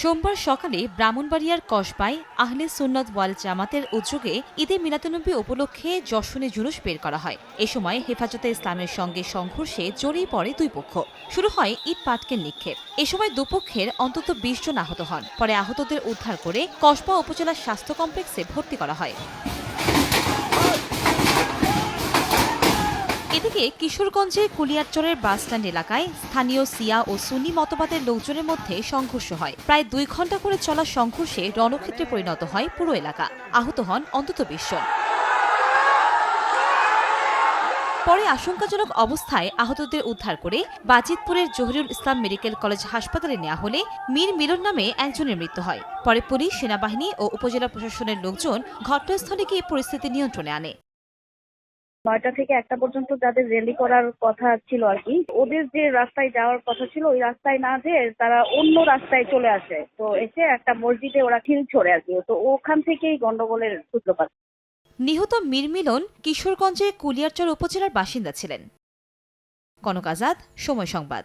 সোমবার সকালে ব্রাহ্মণবাড়িয়ার কসবায় আহলে সুন্নত ওয়াল জামাতের উদ্যোগে ঈদে মিলাদুনবী উপলক্ষে যশনে জুলুস বের করা হয়। এ সময় হেফাজতে ইসলামের সঙ্গে সংঘর্ষে জড়িয়ে পড়ে দুই পক্ষ। শুরু হয় ঈদ পাটকের নিক্ষেপ। এ সময় দুপক্ষের অন্তত বিশ জন আহত হন। পরে আহতদের উদ্ধার করে কসবা উপজেলার স্বাস্থ্য কমপ্লেক্সে ভর্তি করা হয়। এদিকে কিশোরগঞ্জের কুলিয়ারচরের বাসস্ট্যান্ড এলাকায় স্থানীয় সিয়া ও সুনি মতবাদের লোকজনের মধ্যে সংঘর্ষ হয়। প্রায় দুই ঘণ্টা করে চলা সংঘর্ষে রণক্ষেত্রে পরিণত হয় পুরো এলাকা। আহত হন অন্তত বিশ জন। পরে আশঙ্কাজনক অবস্থায় আহতদের উদ্ধার করে বাজিতপুরের জহিরুল ইসলাম মেডিকেল কলেজ হাসপাতালে নেওয়া হলে মীর মিলন নামে একজনের মৃত্যু হয়। পরে পুলিশ, সেনাবাহিনী ও উপজেলা প্রশাসনের লোকজন ঘটনাস্থলে গিয়ে পরিস্থিতি নিয়ন্ত্রণে আনে। নয়টা থেকে একটা পর্যন্ত যাদের র্যালি করার কথা ছিল আর কি, ওদের যে রাস্তায় যাওয়ার কথা ছিল, ওই রাস্তায় না যেয়ে তারা অন্য রাস্তায় চলে আসে। তো এসে একটা মসজিদে ওরা খিল ছড়ে আর কি। তো ওখান থেকেই গন্ডগোলের সূত্রপাত। নিহত মীর মিলন কিশোরগঞ্জের কুলিয়ারচর উপজেলার বাসিন্দা ছিলেন। কনক আজাদ, সময় সংবাদ।